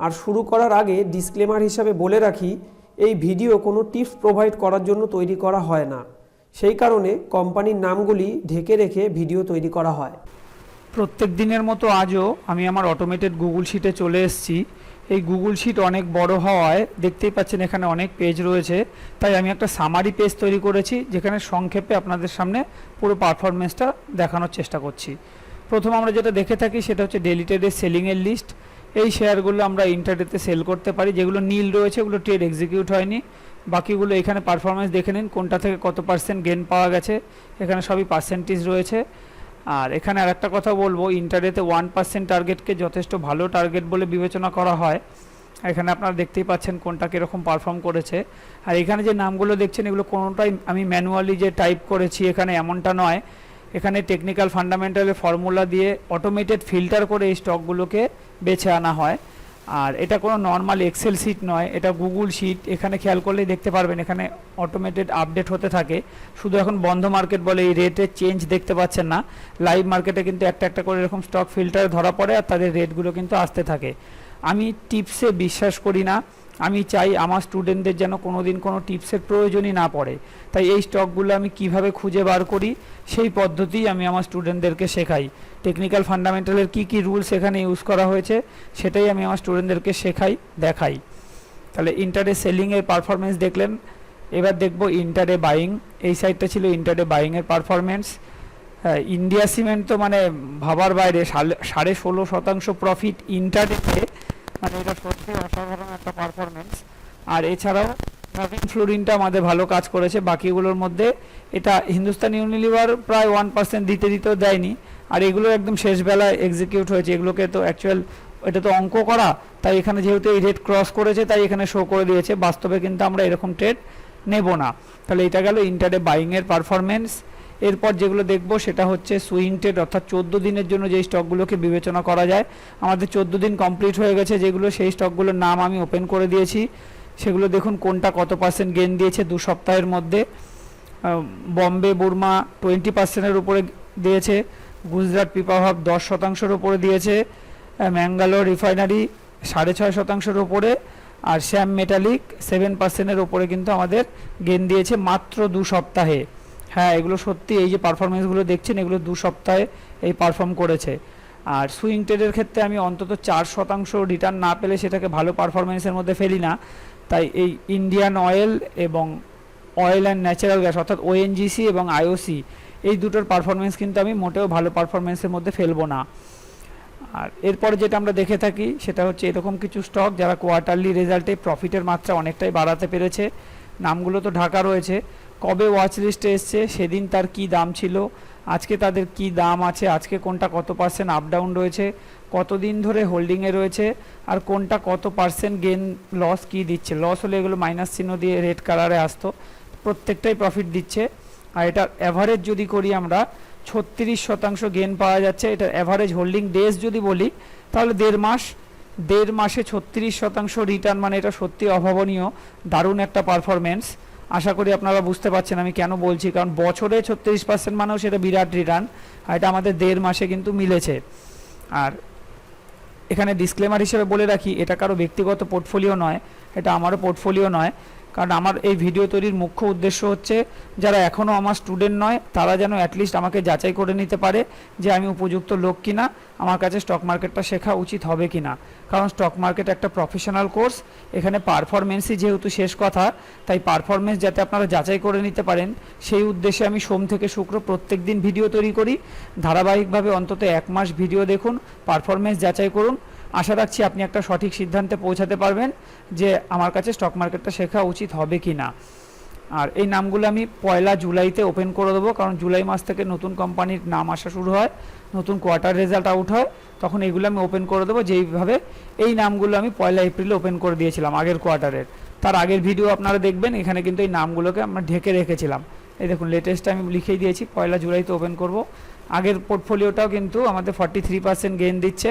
আর শুরু করার আগে ডিসক্লেমার হিসাবে বলে রাখি, এই ভিডিও কোনো টিপস প্রোভাইড করার জন্য তৈরি করা হয় না। সেই কারণে কোম্পানির নামগুলি ঢেকে রেখে ভিডিও তৈরি করা হয়। প্রত্যেক দিনের মতো আজও আমি আমার অটোমেটেড গুগল শিটে চলে এসেছি। এই গুগল শিট অনেক বড় হওয়ায় দেখতেই পাচ্ছেন এখানে অনেক পেজ রয়েছে। তাই আমি একটা সামারি পেজ তৈরি করেছি, যেখানে সংক্ষেপে আপনাদের সামনে পুরো পারফরমেন্সটা দেখানোর চেষ্টা করছি। প্রথম আমরা যেটা দেখে থাকি সেটা হচ্ছে ডেলিটেডের সেলিংয়ের লিস্ট এই শেয়ারগুলো আমরা ইন্টারনেটে সেল করতে পারি, যেগুলো নীল রয়েছে, ওগুলো ট্রেড এক্সিকিউট হয়নি। বাকিগুলো এখানে পারফরমেন্স দেখে নিন, কোনটা থেকে কত পার্সেন্ট গেন পাওয়া গেছে, এখানে সবই পার্সেন্টেজ রয়েছে। আর এখানে আর একটা কথা বলব ইন্টারনেটে ওয়ান পার্সেন্ট টার্গেটকে যথেষ্ট ভালো টার্গেট বলে বিবেচনা করা হয়। এখানে আপনারা দেখতেই পাচ্ছেন কোনটা কীরকম পারফর্ম করেছে। আর এখানে যে নামগুলো দেখছেন, এগুলো কোনোটাই আমি ম্যানুয়ালি যে টাইপ করেছি, এখানে এমনটা নয়। এখানে টেকনিক্যাল ফান্ডামেন্টালের ফর্মুলা দিয়ে অটোমেটেড ফিল্টার করে এই স্টকগুলোকে বেছে আনা হয়। আর এটা কোনো নর্মাল এক্সেল শিট নয়, এটা গুগল শিট এখানে খেয়াল করলেই দেখতে পারবেন, এখানে অটোমেটেড আপডেট হতে থাকে। শুধু এখন বন্ধ মার্কেট বলে এই রেটের চেঞ্জ দেখতে পাচ্ছেন না। লাইভ মার্কেটে কিন্তু একটা একটা করে এরকম স্টক ফিল্টার ধরা পড়ে আর তাদের রেটগুলো কিন্তু আসতে থাকে। আমি টিপসে বিশ্বাস করি না। আমি চাই আমার স্টুডেন্টদের যেন কোনো দিন কোনো টিপসের প্রয়োজনই না পড়ে। তাই এই স্টকগুলো আমি কীভাবে খুঁজে বার করি, সেই পদ্ধতি আমি আমার স্টুডেন্টদেরকে শেখাই। টেকনিক্যাল ফান্ডামেন্টালের কি কি রুলস এখানে ইউজ করা হয়েছে, সেটাই আমি আমার স্টুডেন্টদেরকে শেখাই, দেখাই। তাহলে ইন্টারে সেলিংয়ের পারফরমেন্স দেখলেন, এবার দেখব ইন্টারে বাইং এই সাইডটা ছিল ইন্টারে বাইংয়ের পারফরমেন্স ইন্ডিয়া সিমেন্ট তো মানে ভাবার বাইরে সাড়ে ষোলো শতাংশ প্রফিট ইন্টারনেটে মানে এটা সত্যি অসাধারণ একটা পারফরমেন্স আর এছাড়াও নবীন ফ্লোরিনটা আমাদের ভালো কাজ করেছে। বাকিগুলোর মধ্যে এটা হিন্দুস্তান ইউনিলিভার প্রায় ওয়ান পার্সেন্ট দিতে দিতেও দেয়নি। আর এগুলো একদম শেষ বেলায় এক্সিকিউট হয়েছে। এগুলোকে তো অ্যাকচুয়াল এটা তো অঙ্ক করা, তাই এখানে যেহেতু এই রেট ক্রস করেছে, তাই এখানে শো করে দিয়েছে। বাস্তবে কিন্তু আমরা এরকম ট্রেড নেব না। তাহলে এটা গেল ইন্টারডে বাইংয়ের পারফরমেন্স এরপর যেগুলো দেখব সেটা হচ্ছে সুইং ট্রেড অর্থাৎ চোদ্দ দিনের জন্য যে স্টকগুলোকে বিবেচনা করা যায়। আমাদের চোদ্দ দিন কমপ্লিট হয়ে গেছে যেগুলো, সেই স্টকগুলোর নাম আমি ওপেন করে দিয়েছি। সেগুলো দেখুন কোনটা কত পার্সেন্ট গেন দিয়েছে দু সপ্তাহের মধ্যে। বম্বে, বুরমা টোয়েন্টি পার্সেন্টের উপরে দিয়েছে। গুজরাট পিপাভাব দশ শতাংশের উপরে দিয়েছে। ম্যাঙ্গালোর রিফাইনারি সাড়ে ছয় শতাংশের উপরে। আর শ্যাম মেটালিক সেভেন পার্সেন্টের উপরে কিন্তু আমাদের গেন দিয়েছে মাত্র দু সপ্তাহে। হ্যাঁ এগুলো সত্যি এই যে পারফরমেন্সগুলো দেখছেন, এগুলো দু সপ্তাহে এই পারফর্ম করেছে। আর সুইং ট্রেডের ক্ষেত্রে আমি অন্তত চার শতাংশ রিটার্ন না পেলে সেটাকে ভালো পারফরমেন্সের মধ্যে ফেলি না। তাই এই ইন্ডিয়ান অয়েল এবং অয়েল অ্যান্ড ন্যাচারাল গ্যাস অর্থাৎ ওএনজিসি এবং আইওসি এই দুটোর পারফরমেন্স কিন্তু আমি মোটেও ভালো পারফরমেন্সের মধ্যে ফেলব না। আর এরপরে যেটা আমরা দেখে থাকি, সেটা হচ্ছে এরকম কিছু স্টক যারা কোয়ার্টারলি রেজাল্টে প্রফিটের মাত্রা অনেকটাই বাড়াতে পেরেছে। নামগুলো তো ঢাকা রয়েছে। কবে ওয়াচ লিস্টে এসছে, সেদিন তার কি দাম ছিল, আজকে তাদের কি দাম আছে, আজকে কোনটা কত পার্সেন্ট আপ ডাউন রয়েছে, কতদিন ধরে হোল্ডিংয়ে রয়েছে, আর কোনটা কত পার্সেন্ট গেন লস কি দিচ্ছে। লস হলে এগুলো মাইনাস চিহ্ন দিয়ে রেড কালারে আসতো, প্রত্যেকটাই প্রফিট দিচ্ছে। আর এটার অ্যাভারেজ যদি করি আমরা, ছত্রিশ শতাংশ গেন পাওয়া যাচ্ছে, এটার অ্যাভারেজ হোল্ডিং ডেজ যদি বলি, তাহলে দেড় মাস, দেড় মাসে ছত্রিশ শতাংশ রিটার্ন মানে এটা সত্যি অভাবনীয়, দারুণ একটা পারফরমেন্স আশা করি আপনারা বুঝতে পারছেন আমি কেন বলছি, কারণ বছরে ছত্রিশ পার্সেন্ট মানেও সেটা বিরাট রিটার্ন আর এটা আমাদের দেড় মাসে কিন্তু মিলেছে। আর এখানে ডিসক্লেমার হিসেবে বলে রাখি, এটা কারও ব্যক্তিগত পোর্টফোলিও নয়, এটা আমারও পোর্টফোলিও নয়। কারণ আমার এই ভিডিও তৈরির মুখ্য উদ্দেশ্য হচ্ছে, যারা এখনও আমার স্টুডেন্ট নয়, তারা যেন অ্যাটলিস্ট আমাকে যাচাই করে নিতে পারে যে আমি উপযুক্ত লোক কিনা। আমার কাছে স্টক মার্কেটটা শেখা উচিত হবে কিনা। কারণ স্টক মার্কেট একটা প্রফেশনাল কোর্স এখানে পারফরমেন্সই যেহেতু শেষ কথা, তাই পারফরমেন্স যাতে আপনারা যাচাই করে নিতে পারেন, সেই উদ্দেশ্যে আমি সোম থেকে শুক্র প্রত্যেক দিন ভিডিও তৈরি করি। ধারাবাহিকভাবে অন্তত এক মাস ভিডিও দেখুন পারফরমেন্স যাচাই করুন আশা রাখছি আপনি একটা সঠিক সিদ্ধান্তে পৌঁছাতে পারবেন যে আমার কাছে স্টক মার্কেটটা শেখা উচিত হবে কি না আর এই নামগুলো আমি পয়লা জুলাইতে ওপেন করে দেবো, কারণ জুলাই মাস থেকে নতুন কোম্পানির নাম আসা শুরু হয়, নতুন কোয়ার্টার রেজাল্ট আউট হয়, তখন এইগুলো আমি ওপেন করে দেবো। যেইভাবে এই নামগুলো আমি পয়লা এপ্রিলে ওপেন করে দিয়েছিলাম, আগের কোয়ার্টারের তার আগের ভিডিও আপনারা দেখবেন, এখানে কিন্তু এই নামগুলোকে আমরা ঢেকে রেখেছিলাম। এই দেখুন লেটেস্ট আমি লিখেই দিয়েছি, পয়লা জুলাইতে ওপেন করব। আগের পোর্টফোলিওটাও কিন্তু আমাদের ফর্টি থ্রি পার্সেন্ট গেন দিচ্ছে।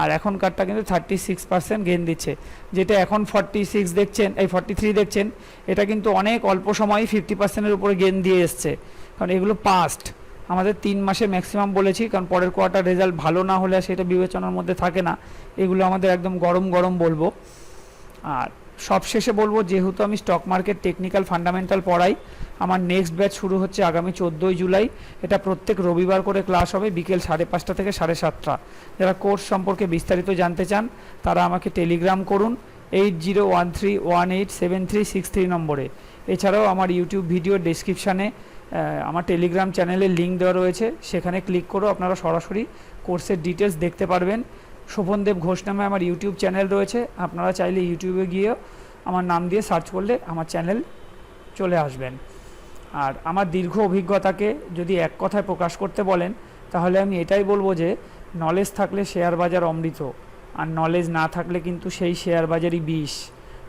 আর এখনকারটা কিন্তু থার্টি সিক্স পার্সেন্ট গেন দিচ্ছে। যেটা এখন ফর্টি সিক্স দেখছেন, এই ফর্টি থ্রি দেখছেন, এটা কিন্তু অনেক অল্প সময়ই ফিফটি পার্সেন্টের উপরে গেন দিয়ে এসছে। কারণ এগুলো পাস্ট আমাদের তিন মাসে ম্যাক্সিমাম বলেছি, কারণ পরের কোয়ার্টার রেজাল্ট ভালো না হলে সেটা বিবেচনার মধ্যে থাকে না। এগুলো আমাদের একদম গরম গরম বলব। আর সবশেষে বলব, যেহেতু আমি স্টক মার্কেট টেকনিক্যাল ফান্ডামেন্টাল পড়াই, আমার নেক্সট ব্যাচ শুরু হচ্ছে আগামী চোদ্দোই জুলাই। এটা প্রত্যেক রবিবার করে ক্লাস হবে, বিকেল সাড়ে পাঁচটা থেকে সাড়ে সাতটা। যারা কোর্স সম্পর্কে বিস্তারিত জানতে চান, তারা আমাকে টেলিগ্রাম করুন eight zero one three one eight seven three six three নম্বরে। এছাড়াও আমার ইউটিউব ভিডিও ডিসক্রিপশানে আমার টেলিগ্রাম চ্যানেলের লিঙ্ক দেওয়া রয়েছে। সেখানে ক্লিক করেও আপনারা সরাসরি কোর্সের ডিটেলস দেখতে পারবেন। শোভনদেব ঘোষ নামে আমার ইউটিউব চ্যানেল রয়েছে। আপনারা চাইলে ইউটিউবে গিয়ে আমার নাম দিয়ে সার্চ করলে আমার চ্যানেল চলে আসবেন। আর আমার দীর্ঘ অভিজ্ঞতাকে যদি এক কথায় প্রকাশ করতে বলেন, তাহলে আমি এটাই বলব যে নলেজ থাকলে শেয়ার বাজার অমৃত, আর নলেজ না থাকলে কিন্তু সেই শেয়ার বাজারই বিষ।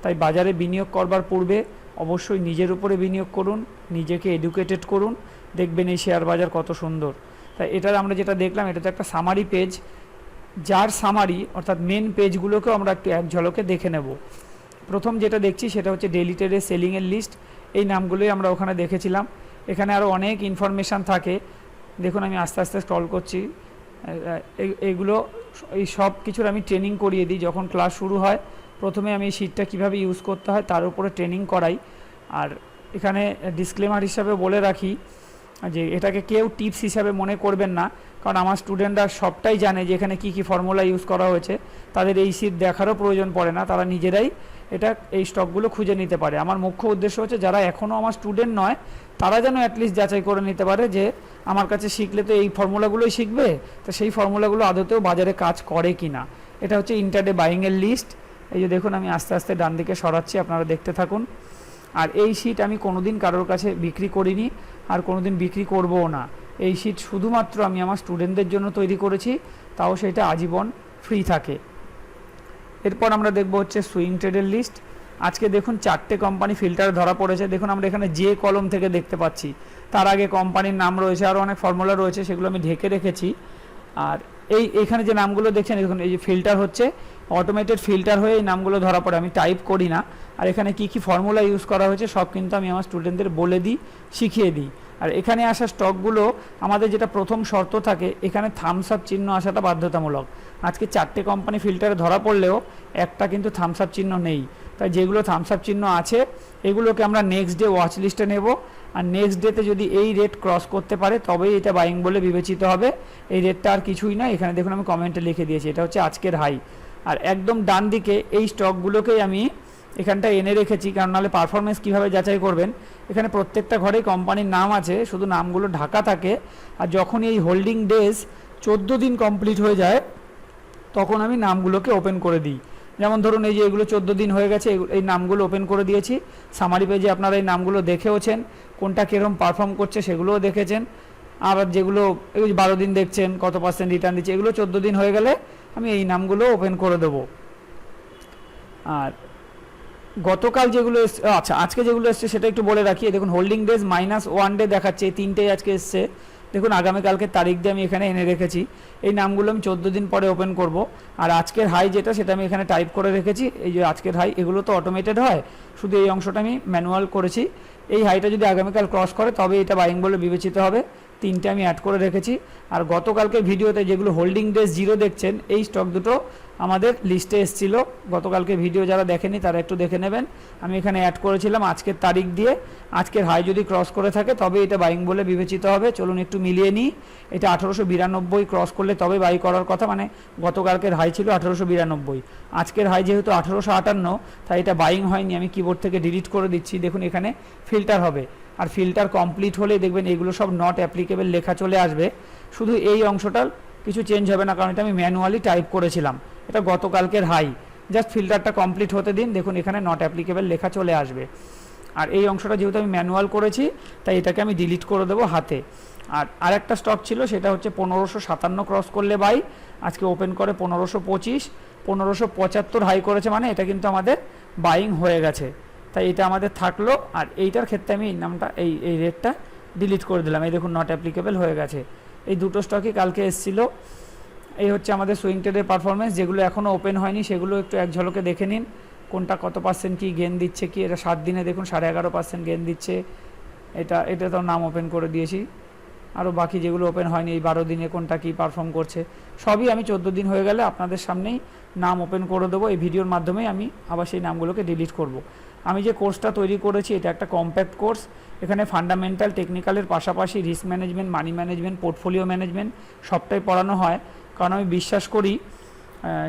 তাই বাজারে বিনিয়োগ করবার পূর্বে অবশ্যই নিজের উপরে বিনিয়োগ করুন, নিজেকে এডুকেটেড করুন, দেখবেন এই শেয়ার বাজার কত সুন্দর। তাই এটার আমরা যেটা দেখলাম এটা তো একটা সামারি পেজ যার সামারি অর্থাৎ মেন পেজগুলোকেও আমরা একটু এক ঝলকে দেখে নেব। প্রথম যেটা দেখছি সেটা হচ্ছে ডেলি ট্রেডের সেলিংয়ের লিস্ট এই নামগুলোই আমরা ওখানে দেখেছিলাম। এখানে আরও অনেক ইনফরমেশান থাকে। দেখুন, আমি আস্তে আস্তে স্ক্রল করছি। এগুলো, এই সব কিছুর আমি ট্রেনিং করিয়ে দিই যখন ক্লাস শুরু হয়। প্রথমে আমি শিটটা কীভাবে ইউজ করতে হয় তার উপরে ট্রেনিং করাই। আর এখানে ডিসক্লেমার হিসাবে বলে রাখি যে এটাকে কেউ টিপস হিসাবে মনে করবেন না। কারণ আমার স্টুডেন্টরা সবটাই জানে যে এখানে কী কী ফর্মুলা ইউজ করা হয়েছে। তাদের এই শীট দেখারও প্রয়োজন পড়ে না, তারা নিজেরাই এটা, এই স্টকগুলো খুঁজে নিতে পারে। আমার মুখ্য উদ্দেশ্য হচ্ছে যারা এখনও আমার স্টুডেন্ট নয়, তারা যেন অ্যাটলিস্ট যাচাই করে নিতে পারে যে আমার কাছে শিখলে তো এই ফর্মুলাগুলোই শিখবে, তো সেই ফর্মুলাগুলো আদতেও বাজারে কাজ করে কি না এটা হচ্ছে ইন্টারডে বাইংয়ের লিস্ট এই যে দেখুন, আমি আস্তে আস্তে ডান দিকে সরাচ্ছি, আপনারা দেখতে থাকুন। আর এই শিট আমি কোনোদিন কারোর কাছে বিক্রি করিনি, আর কোনোদিন বিক্রি করবও না। এই শিট শুধুমাত্র আমি আমার স্টুডেন্টদের জন্য তৈরি করেছি, তাও সেটা আজীবন ফ্রি থাকে। এরপর আমরা দেখব হচ্ছে সুইং ট্রেডের লিস্ট আজকে দেখুন চারটে কোম্পানি ফিল্টার ধরা পড়েছে। দেখুন আমরা এখানে যে কলম থেকে দেখতে পাচ্ছি, তার আগে কোম্পানির নাম রয়েছে, আরও অনেক ফর্মুলা রয়েছে, সেগুলো আমি ঢেকে রেখেছি। আর এই এখানে যে নামগুলো দেখছেন, দেখুন এই যে ফিল্টার হচ্ছে অটোমেটেড ফিল্টার হয়ে এই নামগুলো ধরা পড়ে। আমি টাইপ করি না। আর এখানে কি কি ফর্মুলা ইউজ করা হয়েছে, সব কিন্তু আমি আমার স্টুডেন্টদের বলে দিই, শিখিয়ে দিই। আর এখানে আসা স্টকগুলো আমাদের যেটা প্রথম শর্ত থাকে, এখানে থামস আপ চিহ্ন আসাটা বাধ্যতামূলক। আজকে চারটে কোম্পানি ফিল্টারে ধরা পড়লেও একটা কিন্তু থামস আপ চিহ্ন নেই। তাই যেগুলো থামস আপ চিহ্ন আছে, এগুলোকে আমরা নেক্সট ডে ওয়াচ লিস্টে নেব। আর নেক্সট ডেতে যদি এই রেট ক্রস করতে পারে, তবেই এটা বাইং বলে বিবেচিত হবে। এই রেটটা আর কিছুই না এখানে দেখুন আমি কমেন্টে লিখে দিয়েছি, এটা হচ্ছে আজকের হাই আর একদম ডান দিকে এই স্টকগুলোকেই আমি এখানটা এনে রেখেছি, কারণ নাহলে পারফরমেন্স কীভাবে যাচাই করবেন? এখানে প্রত্যেকটা ঘরেই কোম্পানির নাম আছে, শুধু নামগুলো ঢাকা থাকে। আর যখন এই হোল্ডিং ডেজ চোদ্দ দিন কমপ্লিট হয়ে যায়, তখন আমি নামগুলোকে ওপেন করে দিই। যেমন ধরুন এই যে এগুলো চোদ্দ দিন হয়ে গেছে এই নামগুলো ওপেন করে দিয়েছি। সামারি পেজে আপনারা এই নামগুলো দেখেওছেন, কোনটা কীরকম পারফর্ম করছে সেগুলোও দেখেছেন। আবার যেগুলো এই বারো দিন দেখছেন, কত পার্সেন্ট রিটার্ন দিচ্ছে, এগুলো চোদ্দ দিন হয়ে গেলে আমি এই নামগুলো ওপেন করে দেবো। আর গতকাল যেগুলো এস- আচ্ছা আজকে যেগুলো এসছে সেটা একটু বলে রাখি। দেখুন holding days minus one day দেখাচ্ছে, এই তিনটেই আজকে এসছে। দেখুন, আগামীকালকে তারিখ দিয়ে আমি এখানে এনে রেখেছি। এই নামগুলো আমি চোদ্দ দিন পরে ওপেন করব। আর আজকের হাই যেটা, সেটা আমি এখানে টাইপ করে রেখেছি। এই যে আজকের হাই এগুলো তো অটোমেটেড হয়। শুধু এই অংশটা আমি ম্যানুয়াল করেছি। এই হাইটা যদি আগামীকাল ক্রস করে, তবে এটা বাইং বলে বিবেচিত হবে। তিনটে আমি অ্যাড করে রেখেছি। আর গতকালকে ভিডিওতে যেগুলো হোল্ডিং ডেজ জিরো দেখছেন, এই স্টক দুটো আমাদের লিস্টে এসেছিল। গতকালকে ভিডিও যারা দেখেনি, তারা একটু দেখে নেবেন। আমি এখানে অ্যাড করেছিলাম আজকের তারিখ দিয়ে। আজকের হাই যদি ক্রস করে থাকে, তবে এটা বাইং বলে বিবেচিত হবে। চলুন একটু মিলিয়ে নিই। এটা আঠারোশো বিরানব্বই ক্রস করলে তবে বাই করার কথা। মানে গতকালকের হাই ছিল আঠারোশো বিরানব্বই। আজকের হাই যেহেতু আঠারোশো আটান্ন, তাই এটা বাইং হয়নি। আমি কিবোর্ড থেকে ডিলিট করে দিচ্ছি। দেখুন এখানে ফিল্টার হবে। আর ফিল্টার কমপ্লিট হলে দেখবেন এগুলো সব নট অ্যাপ্লিকেবল লেখা চলে আসবে। শুধু এই অংশটার কিছু চেঞ্জ হবে না, কারণ এটা আমি ম্যানুয়ালি টাইপ করেছিলাম। এটা গতকালকের হাই জাস্ট ফিল্টারটা কমপ্লিট হতে দিন। দেখুন, এখানে নট অ্যাপ্লিকেবল লেখা চলে আসবে। আর এই অংশটা যেহেতু আমি ম্যানুয়াল করেছি, তাই এটাকে আমি ডিলিট করে দেবো হাতে। আর আরেকটা স্টক ছিল, সেটা হচ্ছে পনেরোশো সাতান্ন ক্রস করলে বাই আজকে ওপেন করে পনেরোশো পঁচিশ। পনেরোশো পঁচাত্তর হাই করেছে মানে এটা কিন্তু আমাদের বাইং হয়ে গেছে। তাই এটা আমাদের থাকল। আর এইটার ক্ষেত্রে আমি নামটা, এই এই রেটটা ডিলিট করে দিলাম। এই দেখুন নট অ্যাপ্লিকেবল হয়ে গেছে। এই দুটো স্টকই কালকে এসেছিল। এই হচ্ছে আমাদের সুইং ট্রেডের পারফরমেন্স যেগুলো এখনও ওপেন হয়নি, সেগুলো একটু এক ঝলকে দেখে নিন। কোনটা কত পার্সেন্ট কি গেন দিচ্ছে কি, এটা সাত দিনে দেখুন সাড়ে এগারো পার্সেন্ট গেন দিচ্ছে। এটা এটা তো নাম ওপেন করে দিয়েছি। আরও বাকি যেগুলো ওপেন হয়নি, এই বারো দিনে কোনটা কি পারফর্ম করছে, সবই আমি চোদ্দ দিন হয়ে গেলে আপনাদের সামনেই নাম ওপেন করে দেবো। এই ভিডিওর মাধ্যমেই আমি আবার সেই নামগুলোকে ডিলিট করব। আমি যে কোর্সটা তৈরি করেছি, এটা একটা কম্প্যাক্ট কোর্স এখানে ফান্ডামেন্টাল টেকনিক্যালের পাশাপাশি risk management money management portfolio management সবটাই পড়ানো হয়। কারণ আমি বিশ্বাস করি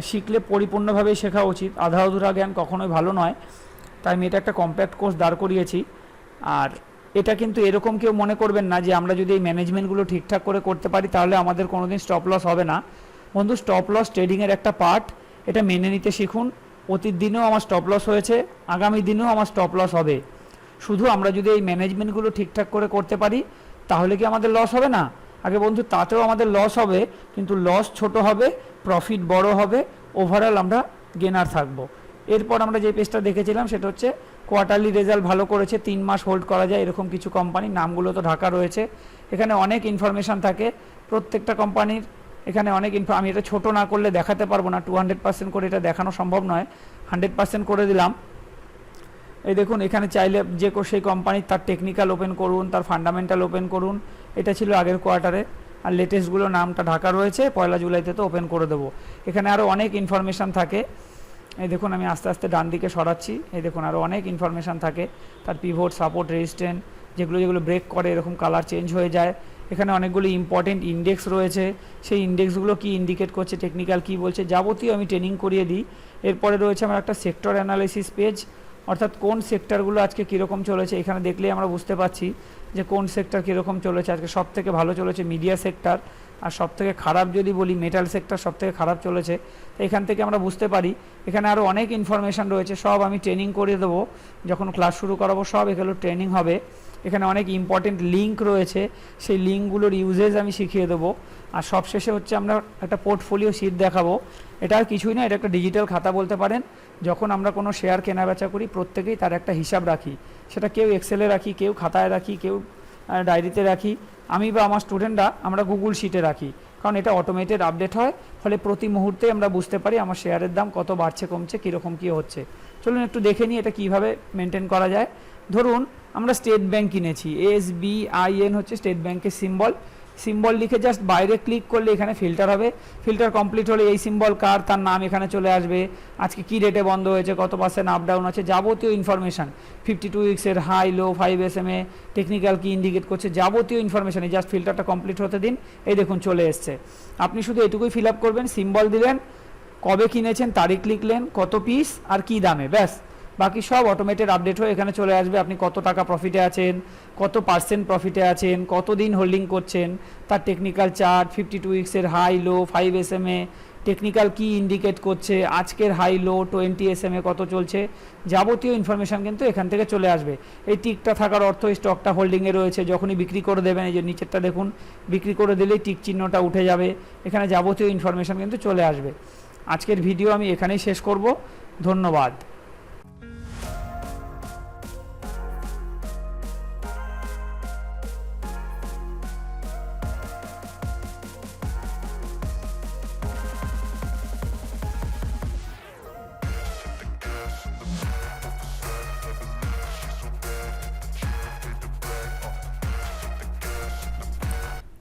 শিখলে পরিপূর্ণভাবেই শেখা উচিত। আধা অধুরা জ্ঞান কখনোই ভালো নয়। তাই আমি এটা একটা কম্প্যাক্ট কোর্স দাঁড় করিয়েছি। আর এটা কিন্তু এরকম কেউ মনে করবেন না যে আমরা যদি এই ম্যানেজমেন্টগুলো ঠিকঠাক করে করতে পারি, তাহলে আমাদের কোনোদিন স্টপ লস হবে না। বন্ধু স্টপ লস ট্রেডিংয়ের একটা পার্ট এটা মেনে নিতে শিখুন। অতীত দিনেও আমার স্টপ লস হয়েছে, আগামী দিনেও আমার স্টপ লস হবে। শুধু আমরা যদি এই ম্যানেজমেন্টগুলো ঠিকঠাক করে করতে পারি, তাহলে কি আমাদের লস হবে না? আগে বন্ধু, তাতেও আমাদের লস হবে, কিন্তু লস ছোট হবে প্রফিট বড় হবে ওভারঅল আমরা গেনার থাকব। এরপর আমরা যে পেজটা দেখেছিলাম, সেটা হচ্ছে কোয়ার্টারলি রেজাল্ট ভালো করেছে, তিন মাস হোল্ড করা যায়, এরকম কিছু কোম্পানি নামগুলো তো ঢাকা রয়েছে। এখানে অনেক ইনফরমেশান থাকে, প্রত্যেকটা কোম্পানির এখানে অনেক ইনফো আমি এটা ছোট না করলে দেখাতে পারব না টু হান্ড্রেড পার্সেন্ট করে এটা দেখানো সম্ভব নয়। হান্ড্রেড পার্সেন্ট করে দিলাম এই দেখুন, এখানে চাইলে যে সেই কোম্পানির তার টেকনিক্যাল ওপেন করুন, তার ফান্ডামেন্টাল ওপেন করুন। এটা ছিল আগের কোয়ার্টারে আর লেটেস্টগুলো নামটা ঢাকা রয়েছে, পয়লা জুলাইতে তো ওপেন করে দেবো। এখানে আরও অনেক ইনফরমেশান থাকে। এই দেখুন, আমি আস্তে আস্তে ডান দিকে সরাচ্ছি। এই দেখুন আরও অনেক ইনফরমেশান থাকে। তার পিভোট সাপোর্ট রেজিস্ট্যান্ট যেগুলো যেগুলো ব্রেক করে, এরকম কালার চেঞ্জ হয়ে যায়। এখানে অনেকগুলো ইম্পর্টেন্ট ইন্ডেক্স রয়েছে। সেই ইন্ডেক্সগুলো কি ইন্ডিকেট করছে টেকনিক্যাল কি বলছে, যাবতীয় আমি ট্রেনিং করিয়ে দিই। এরপরে রয়েছে আমার একটা সেক্টর অ্যানালাইসিস পেজ অর্থাৎ কোন সেক্টরগুলো আজকে কীরকম চলেছে এখানে দেখলেই আমরা বুঝতে পারছি যে কোন সেক্টর কীরকম চলেছে। আজকে সব থেকে ভালো চলেছে মিডিয়া সেক্টর, আর সব থেকে খারাপ যদি বলি মেটাল সেক্টর সব থেকে খারাপ চলেছে। তো এখান থেকে আমরা বুঝতে পারি, এখানে আরও অনেক ইনফরমেশান রয়েছে, সব আমি ট্রেনিং করে দেবো। যখন ক্লাস শুরু করাবো, সব এগুলো ট্রেনিং হবে। এখানে অনেক ইম্পর্টেন্ট লিঙ্ক রয়েছে, সেই লিঙ্কগুলোর ইউজেজ আমি শিখিয়ে দেবো। আর সবশেষে হচ্ছে আমরা একটা পোর্টফোলিও শিট দেখাবো। এটা আর কিছুই না, এটা একটা ডিজিটাল খাতা বলতে পারেন। যখন আমরা কোনো শেয়ার কেনা বেচা করি, প্রত্যেকেই তার একটা হিসাব রাখি। সেটা কেউ এক্সেলে রাখি, কেউ খাতায় রাখি, কেউ ডায়েরিতে রাখি। আমি বা আমার স্টুডেন্টরা আমরা গুগল শিটে রাখি। কারণ এটা অটোমেটেড আপডেট হয়, ফলে প্রতি মুহূর্তে আমরা বুঝতে পারি আমার শেয়ারের দাম কত বাড়ছে, কমছে, কীরকম কী হচ্ছে। চলুন একটু দেখে নিই এটা কীভাবে মেনটেন করা যায়। ধরুন, আমরা স্টেট ব্যাঙ্ক কিনেছি। এস বি আই এন হচ্ছে স্টেট ব্যাঙ্কের সিম্বল সিম্বল লিখে জাস্ট বাইরে ক্লিক করলে এখানে ফিল্টার হবে। ফিল্টার কমপ্লিট হলে এই সিম্বল কার, তার নাম এখানে চলে আসবে। আজকে কি রেটে বন্ধ হয়েছে, কত পার্সেন্ট আপ ডাউন আছে, যাবতীয় information fifty two উইক্সের high low five S M A technical কি ইন্ডিকেট করছে, যাবতীয় ইনফরমেশান এই জাস্ট ফিল্টারটা কমপ্লিট হতে দিন। এই দেখুন চলে এসছে। আপনি শুধু এটুকুই ফিল আপ করবেন সিম্বল দিলেন, কবে কিনেছেন, তারিখ লিখলেন, কত পিস আর কি দামে, ব্যাস। বাকি সব অটোমেটেড আপডেট হয়ে এখানে চলে আসবে। আপনি কত টাকা প্রফিটে আছেন, কত পার্সেন্ট প্রফিটে আছেন কত দিন হোল্ডিং করছেন, তার technical chart fifty two উইক্সের high low five S M A technical কি ইন্ডিকেট করছে, আজকের high low twenty S M A কত চলছে, যাবতীয় ইনফরমেশান কিন্তু এখান থেকে চলে আসবে। এই টিকটা থাকার অর্থ স্টকটা হোল্ডিংয়ে রয়েছে, যখনই বিক্রি করে দেবেন, এই যে নিচেরটা দেখুন, বিক্রি করে দিলেই টিক চিহ্নটা উঠে যাবে, এখানে যাবতীয় ইনফরমেশান কিন্তু চলে আসবে। আজকের ভিডিও আমি এখানেই শেষ করব। ধন্যবাদ।